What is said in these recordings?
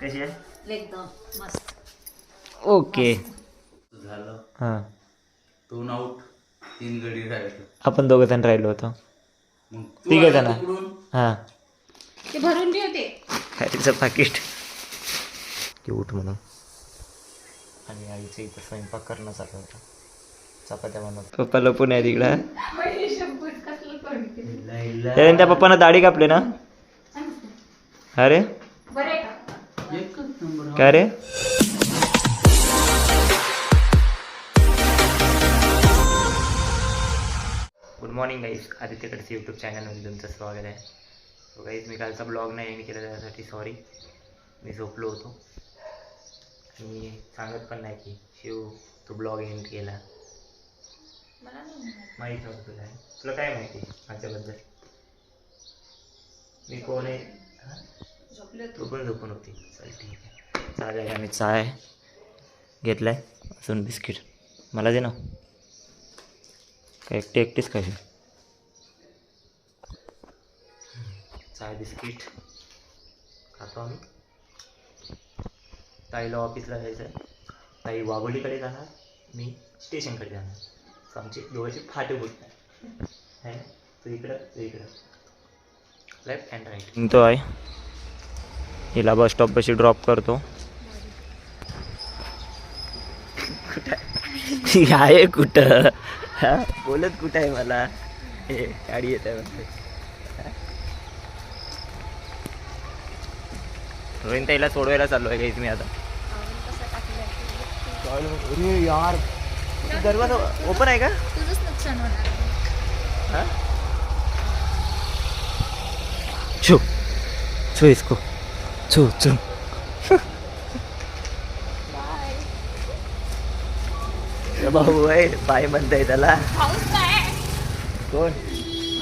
कशी आहे? एकदम मस्त. ओके. झालं? हां. दोन आऊट तीन गडी राहिलं. आपण दोघं जण राहिलो होतो. मग तू तिघं आला जण. तिकडून? हां. ते भरून ठेवते खायचं पाकिट. क्यूट म्हणून. आणि आईचं इथं स्वयंपाक करणं चालू होता. चपात्या बनवत पप्पा लपून आहे तिकडं त्याने त्या पप्पानं दाढी कापले ना? अरे बरे का एकच नंबर काय रे? गुड मॉर्निंग गाईज आदित्यकडचं यूट्यूब चॅनलमध्ये तुमचं स्वागत आहे. सो गाईज मी कालचा ब्लॉग नाही एंड केला त्यासाठी सॉरी मी झोपलो होतो. आणि सांगत पण नाही की शिव तू ब्लॉग एंड केला. मला नाही माहीत. नव्हतं तुला. हे. तुला काय माहिती माझ्याबद्दल मी कोण आहे? तू पण झोपून होती. चल ठीक आहे. चालेल आम्ही चाय घेतलाय. अजून बिस्किट. मला दे ना. काय एकटी एकटीच खाशी चाय बिस्किट. खातो आम्ही. ताईला ऑफिसला जायचं आहे ताई वाघोलीकडे जाणार. मी स्टेशनकडे जाणार. आमचे दोघांचे फाटे बोलत आहे तू इकडं तू इकडं. Left and right. तो आहे. हिला बस स्टॉपपाशी ड्रॉप करतो. कुठं आहे कुठं? हा? बोलत कुठं आहे मला? हे गाडी येत आहे रोहिन ताईला सोडवायला चाललो आहे मी आता. यार दरवाजा ओपन आहे का? तुझंच नुकसान होणार हाँ? छू छू इसको. छू छू भाऊ आहे बाय म्हणताय त्याला पाऊस कोण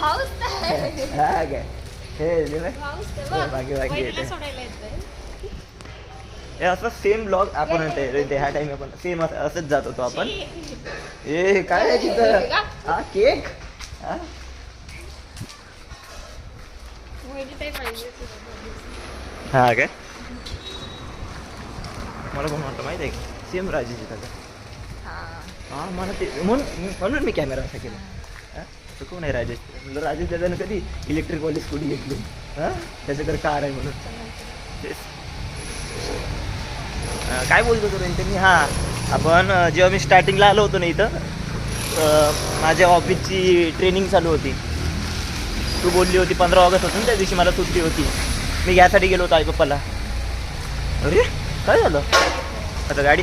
पाऊस हा काय हे हे बाकी बाकी येते. हे असं सेम ब्लॉग आपण म्हणतोय रे ते ह्या टाइम आपण सेम असंच जात होतो आपण ए काय आहे तिथं हा केक हा वहिनी काही पाहिजे हा काय मला कोण वाटतं माहिती आहे का सेम राजेश हा मला ते म्हणून म्हणून मी कॅमेरा असा केला हा? कोण आहे राजेश म्हणलं राजेश दादानं कधी इलेक्ट्रिक वाली स्कूटी घेतली हां त्याच्याकडे कार आहे म्हणून तेच. काय बोलतो तो त्यांनी हां आपण जेव्हा मी स्टार्टिंगला आलो होतो ना इथं अं, माझ्या ऑफिसची ट्रेनिंग चालू होती तू बोलली होती पंधरा ऑगस्ट होतं ना त्या दिवशी मला सुट्टी होती मी घ्यासाठी गेलो होतो आई पप्पाला. अरे काय झालं? आता गाडी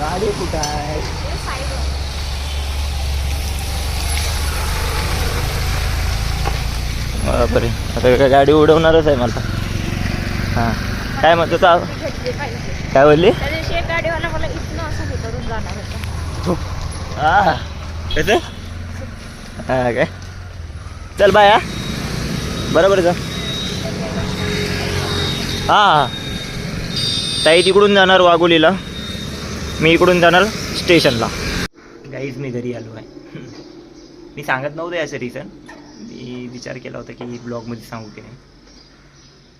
गाडी कुठं आहे? बरे आता काय गाडी उडवणारच आहे मला. हां. काय म्हणतो तू आव- काय बोलली? हे हा. कसं? हा काय? चल बाय हा. बरोबर जा हां. ताई तिकडून जाणार वाघोलीला. मी इकडून जाणार स्टेशनला. गाईज मी घरी आलो आहे. मी सांगत नव्हतं याचं रिझन मी विचार केला होता की ब्लॉगमध्ये सांगू की नाही.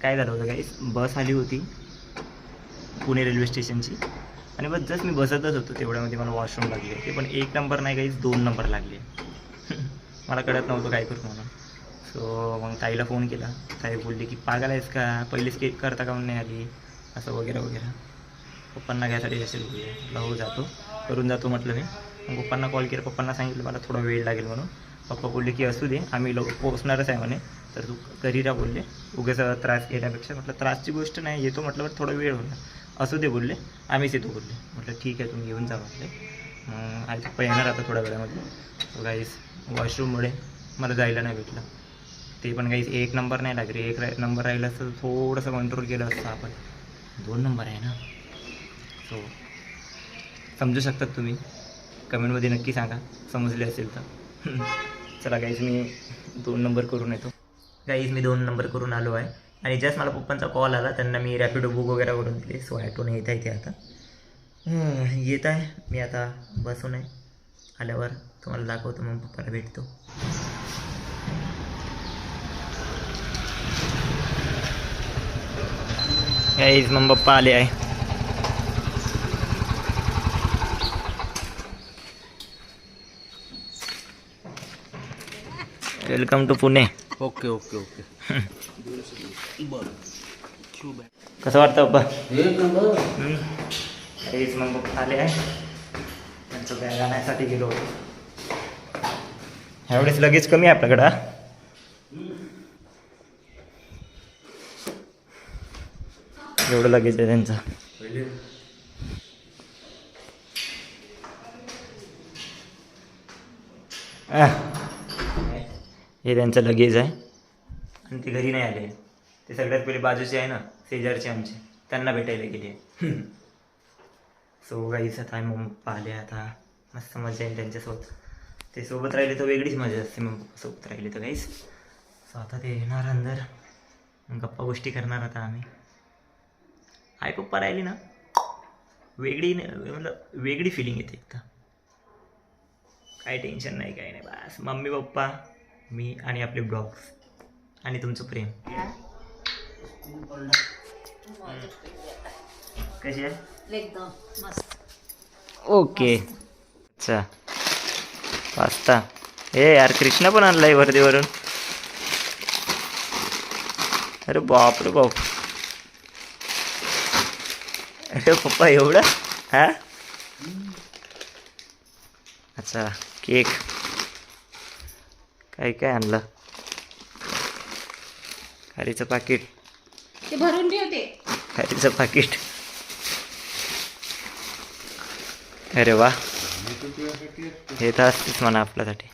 काय झालं होतं गाईज बस आली होती पुणे रेल्वे स्टेशनची आणि बस जस्ट मी बसतच होतो तेवढ्यामध्ये. मला वॉशरूम लागले ते पण एक नंबर नाही काहीच दोन नंबर लागले. मला कळत नव्हतं काय करू म्हणून. सो मग ताईला फोन केला. ताई बोलली की पागल आहेस का? पहिले स्केप करता का म्हणून नाही आली असं वगैरे वगैरे. पप्पांना घ्यायसाठी असेल म्हटलं हो जातो. करून जातो म्हटलं मी. मग पप्पांना कॉल केला. पप्पांना सांगितलं मला थोडा वेळ लागेल म्हणून. पप्पा बोलले की असू दे. आम्ही लोक पोहोचणारच आहे म्हणे. तर तू घरी राहा बोलले. उगेच त्रास घेण्यापेक्षा म्हटलं त्रासची गोष्ट नाही. येतो म्हटलं तर थोडा वेळ होणार. असू दे बोलले. आम्हीच येतो बोलले. म्हटलं ठीक आहे तुम्ही येऊन जा म्हटले. मग आई पप्पा येणार आता थोड्या वेळामध्ये. गाईस वॉशरूममुळे मला जायला नाही भेटलं. ते पण काही एक नंबर नाही लागले. एक नंबर राहिला असतं थोडंसं कंट्रोल केलं असतं आपण. दोन नंबर आहे ना? सो समजू शकतात तुम्ही? कमेंटमध्ये नक्की सांगा. समजले असेल तर. चला गाईज मी दोन नंबर करून येतो. गाईज मी दोन नंबर करून आलो आहे. आणि जस्ट मला पप्पांचा कॉल आला त्यांना मी रॅपिडो बुक वगैरे करून दिले. सो ॲटोने येत आहे ते आता येत आहे. मी आता बसून आहे. आल्यावर तुम्हाला दाखवतो मग पप्पाला भेटतो. गाईज मग पप्पा आले आहे welcome to Pune okay okay okay कसं वाटतं नंबर काहीच मग आले आहे त्यांचं बॅग आणायसाठी गेलो होतो ह्यावेळेस लगेच कमी आहे आपल्याकडं एवढं लगेच आहे त्यांचा. पहिले हे त्यांचं लगेज आहे. आणि ते घरी नाही आले. ते सगळ्यात पहिले बाजूचे आहे ना शेजारचे आमचे. त्यांना भेटायला गेले. सो गाईच आता मग पाहिले आता. मस्त मजा येईल त्यांच्यासोबत. ते सोबत राहिले तर वेगळीच मजा असते मग सोबत राहिले तर गाईस सो आता ते येणार अंदर. मग गप्पा गोष्टी करणार आता आम्ही. आई पप्पा राहिली ना वेगळी मतलब वेगळी फिलिंग येते एकदा. काही टेन्शन नाही काही नाही. बस मम्मी पप्पा मी आणि आपले ब्लॉग्स आणि तुमचं प्रेम. कशी आहे? एकदम मस्त. ओके. अच्छा. पास्ता. ए यार कृष्णा पण आणलाय वर्धेवरून अरे बाप रे बाप अरे पप्पा एवढा? हा? अच्छा केक. काय काय आणलं? खारीचं पाकिट. ते भरून ठेवते खारीचं पाकिट. अरे वा. हे तर असतेच म्हणा आपल्यासाठी.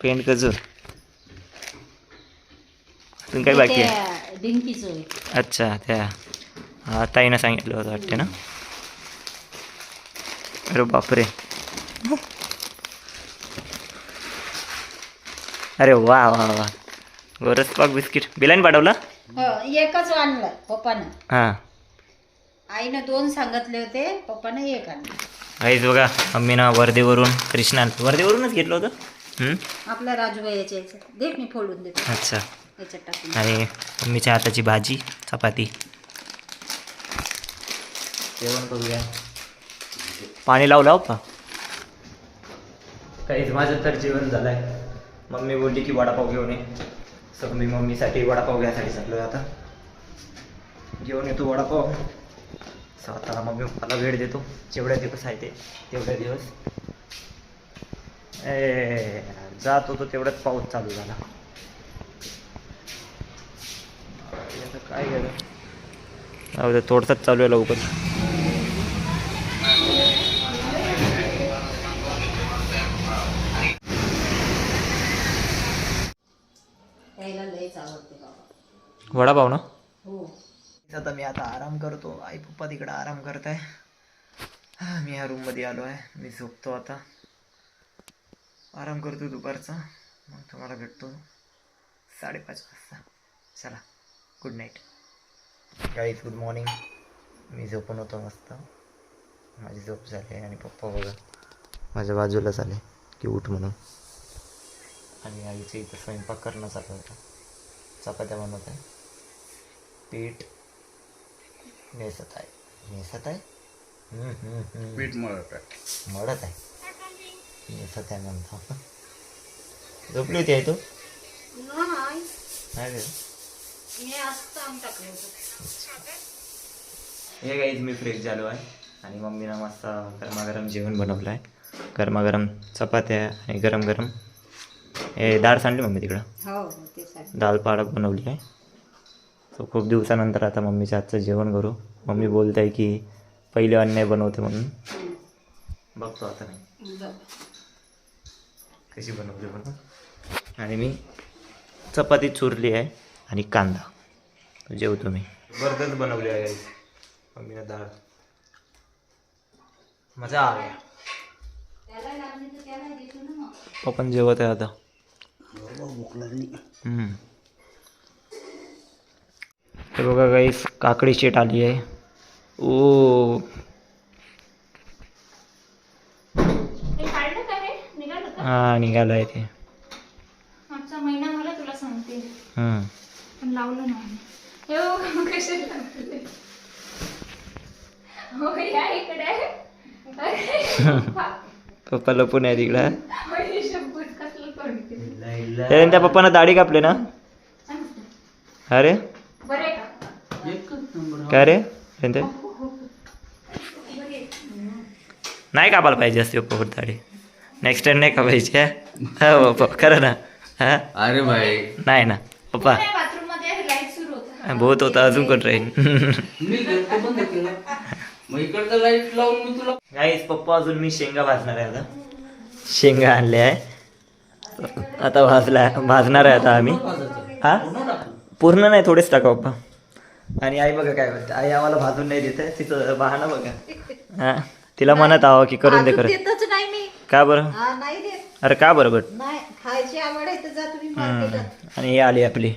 पेंट कजूर. अजून काय बाकी आहे? डिंकीच होय अच्छा त्या ताईनं सांगितलं होतं वाटते ना? अरे बापरे. अरे वा वा वा गोरस पाक बिस्किट. बिलाने पाठवलं? हो एकच आणलं पप्पानं. हां. आईनं दोन सांगितले होते पप्पानं एक आणलं. काहीच बघा मम्मीनं वर्धेवरून कृष्णा वर्धेवरूनच घेतलं होतं? हम्म? आपल्या राजूबाईच्या याच्यात दे मी फोडून देतो. अच्छा. आणि मम्मीच्या हाताची भाजी चपाती. जेवण करूया. पाणी लावलं हो का काहीच माझं तर जेवण झालं आहे मम्मी बोलली की वडापाव घेऊन ये. सो मी मम्मीसाठी वडापाव घ्यायसाठी चाललो आता. घेऊन येतो वडापाव. सो आता मम्मी पप्पाला वेळ देतो. जेवढ्या दिवस आहे ते तेवढ्या दिवस. ए जात होतो तेवढ्यात पाऊस चालू झाला आता काय केलं दे तोडताच चालू आहे लवकर. वडापाव ना? हो. आता मी आता आराम करतो. आई पप्पा तिकडे आराम करत आहे मी ह्या रूममध्ये आलो आहे. मी झोपतो आता. आराम करतो दुपारचा. मग तुम्हाला भेटतो. साडेपाच वाजता. चला good night guys good morning मी झोपून होतो मस्त. माझी झोप झाली आणि पप्पा बघा माझ्या बाजूलाच आले की उठ म्हणून. आणि आईचं इथं स्वयंपाक करणं चालू होतं चपात्या बनवत आहे. पीठ नेसत आहे. नेसत आहे? हम्म, हम्म, हम्म. पीठ मळत आहे. मळत आहे? नेसत आहे म्हणतो. झोपली होती आहे तू? नाही. हे काहीच मी फ्रेश झालो आहे. आणि मम्मीनं मस्त गरमागरम जेवण बनवलं आहे गरमागरम चपात्या आणि गरम गरम हे डाळ सांडली मम्मी तिकडं? हो हो दाल पालक बनवली आहे. सो खूप दिवसानंतर आता मम्मीच्या हातचं जेवण करू. मम्मी बोलत आहे की पहिले अन्याय बनवते म्हणून. बघतो आता मी. कशी बनवते म्हणून. आणि मी चपाती चुरली आहे. आणि कांदा. जेवतो मी बर्दच बनवली आहे. मम्मीनं डाळ मजा आ गया पप्पा जेवत आहे आता. भूक लागली हम्म. हे बघा गाईस काकडी शेट आली आहे. ओ. हे निघालं हा आहे ते. मागचा महिना मला तुला सांगते. हम्म. लावलं ना हे कसे लावले? हो या इकडे. अरे, पप्पा लपून आहे तिकडं त्या पप्पानं दाढी कापले ना? अरे. बरं आहे का? एकच नंबर काय रे? ते नाही कापायला पाहिजे असते पप्पा दाढी. नेक्स्ट टाइम नाही कापायची हा? हो पप्पा खरं ना? हा? अरे भाई. नाही ना पप्पा बाथरूममध्ये लाइट सुरू होता बहुत होता अजून कोण राहील? मी घरचं बंद केलं. मग इकडचं लाइट लावून मी तुला गाईस पप्पा अजून मी शेंगा भाजणार आहे आता. शेंगा आणले आहे. आता भाजला भाजणार आहे आता आम्ही. हा? पूर्ण नाही थोडेच टाका पप्पा. आणि आई बघा काय म्हणते आई आम्हाला भाजून नाही देत आहे तिचं बहाणा बघा. हा? तिला म्हणत आहो की करून दे अजून कर देतच नाही मी. का बरं? हा, नाही देत. अरे का बरं बट आणि हे आली आपली.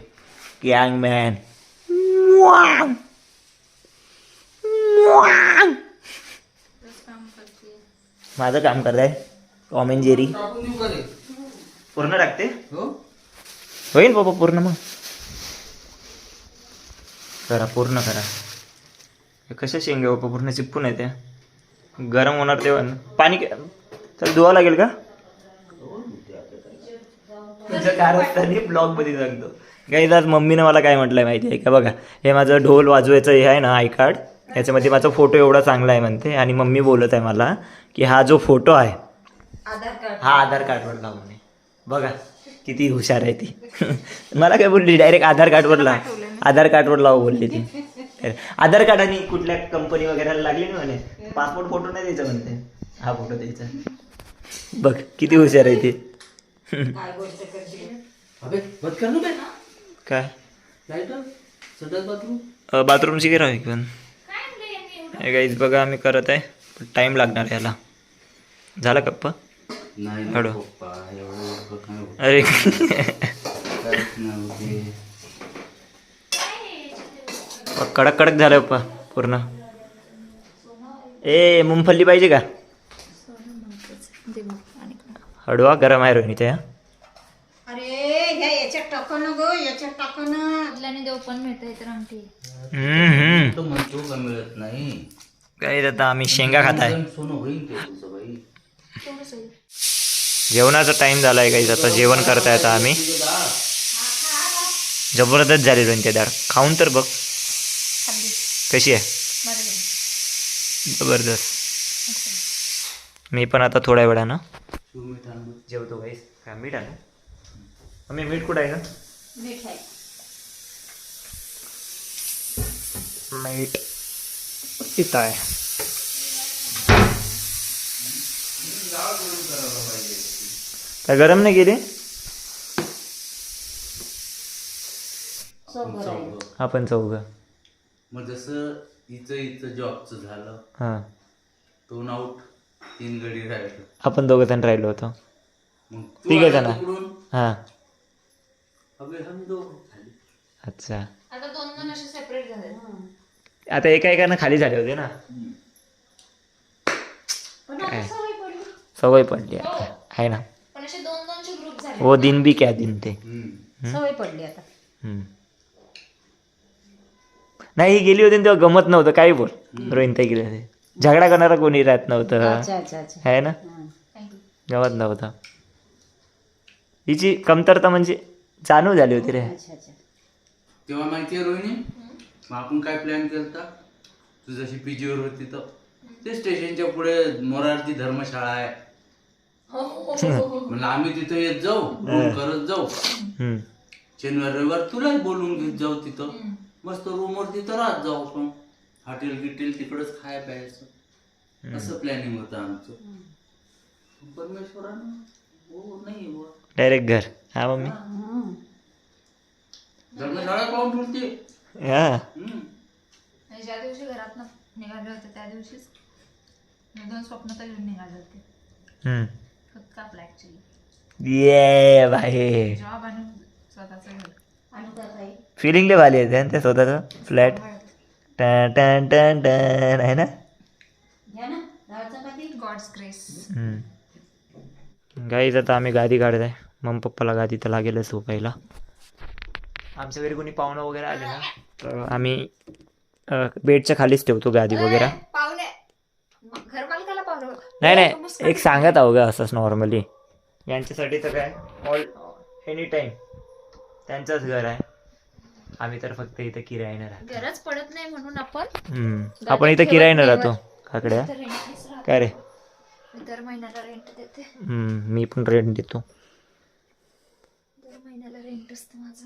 गँग मॅन माझं काम करताय टॉम अँड जेरी पूर्ण टाकते? हो. होईल बाबा पूर्ण मग. करा पूर्ण करा. हे कशा शेंगे बाबा पूर्ण चिपकून येते गरम होणार तेव्हा. पाणी चल धुवा लागेल का? तुझं कारस्थानी ब्लॉगमध्ये सांगतो काही आज मम्मीनं मला काय म्हटलंय माहिती आहे का? बघा हे माझं ढोल वाजवायचं हे आहे ना आय कार्ड. याच्यामध्ये माझा फोटो एवढा चांगला आहे म्हणते. आणि मम्मी बोलत आहे मला की हा जो फोटो आहे आधार कार्ड. हा आधार कार्डवर लावून आहे. बघा किती हुशार आहे ती. मला काय बोलली? डायरेक्ट आधार कार्डवर लाव. आधार कार्डवर लाव बोलली ती. आधार कार्ड आणि कुठल्या कंपनी वगैरे लागली ना म्हणे. पासपोर्ट फोटो नाही द्यायचा म्हणते. हा फोटो द्यायचा. बघ किती हुशार आहे ती. काय? बाथरूमची गिराव आहे पण? हे गाईज बघा आम्ही करत आहे. टाईम लागणार याला. झाला कप्पा हॅलो. अरे. कडक कडक झालं पप्पा पूर्ण. ए मुंगफल्ली पाहिजे का? हडवा गरम आहे रोहिणी त्या टाका ना ग याच्यात टाका ना बदल्याने देव पण मिळतंय तर आमटी. हम्म तो म्हणतो का मिळत नाही. काही आता आम्ही शेंगा खात आहे एकदम सोनं होईल ते तुझं बाई. जेवणाचा टाइम झाला आहे काही आता जेवण करता आता आम्ही. जबरदस्त झाली त्या डाळ खाऊन तर बघ. कशी आहे? जबरदस्त. मी पण आता थोड्या वेळानं शिव. जेवतो काय मीठ आहे मम्मी मीठ कुठं आहे का मीठ आहे मीठ. इथं आहे काय गरम नाही चौघं. आपण चौघं मग जसं हिचं हिचं जॉबचं झालं हां. दोन आऊट तीन गडी राहिलं. आपण दोघं जण राहिलो होतो. मग तू तिघं आला जण. तिकडून? हां. खाली अच्छा। आता दोन दोन असे सेपरेट झाले आता एका एकानं खाली झाले होते ना? सवय पडली. आता. आहे ना. पण असे दोन दोनचे ग्रुप झाले. वो दिन भी क्या दिन ते. हम्म. सवय पडली आता. हम्म. नाही ही गेली होती ना तेव्हा गमत नव्हतं. काही बोल. रोहिणताई गेले होते. झगडा करणारा कोणी राहत नव्हतं. अच्छा अच्छा अच्छा. आहे ना? हं. गमत नव्हतं. हिची कमतरता म्हणजे जाणीव झाली होती रे. अच्छा अच्छा. तेव्हा माहितीये रोहिणी? मग आपण काय प्लॅन केलता? तू जशी पीजीवर होती तर. ते स्टेशनच्या पुढे मोरारची धर्मशाळा आहे. म्हणलं आम्ही तिथं येत जाऊ रूम करत जाऊ. हम्म. शनिवार रविवार तुलाच बोलून घेत जाऊ तिथं. मस्त रूमवर तिथं राहत जाऊ आपण. हॉटेल गिटेल तिकडच खाय प्यायचं. असं प्लॅनिंग होतं आमचं. परमेश्वरानं हो नाही हो डायरेक्ट घर. हा मम्मी? हं. धर्मशाळा पाहून हा. आणि ज्या दिवशी घरात निघाले होते त्या दिवशीच मी दोन स्वप्न तर घेऊन निघाले होते. हम्म. फक्त आपला ऍक्च्युली ये भाई. जॉब आणि स्वतःचं घर. फिलिंग लय भारी आहे ते स्वतःचं फ्लॅट टन टन टन टन. आहे ना? घ्या ना डाळ चपाती गॉड्स ग्रेस गाईच आता आम्ही गादी काढत आहे. मग पप्पाला गादी तर लागेलच झोपायला आमच्या घरी कोणी पाहुणं वगैरे आले ना तर आम्ही बेडच्या खालीच ठेवतो गादी वगैरे. नाही नाही एक सांगत आहो ग असंच नॉर्मली यांच्यासाठी तर काय ऑल एनी टाइम त्यांचंच घर आहे. आम्ही तर फक्त इथं किरायनं राहतो. गरज पडत नाही म्हणून आपण. आपण इथं किरायनं राहतो काकड्या. काय रे? दर महिन्याला रेंट देते. मी पण रेंट देतो. दर महिन्याला रेंट असतं माझं.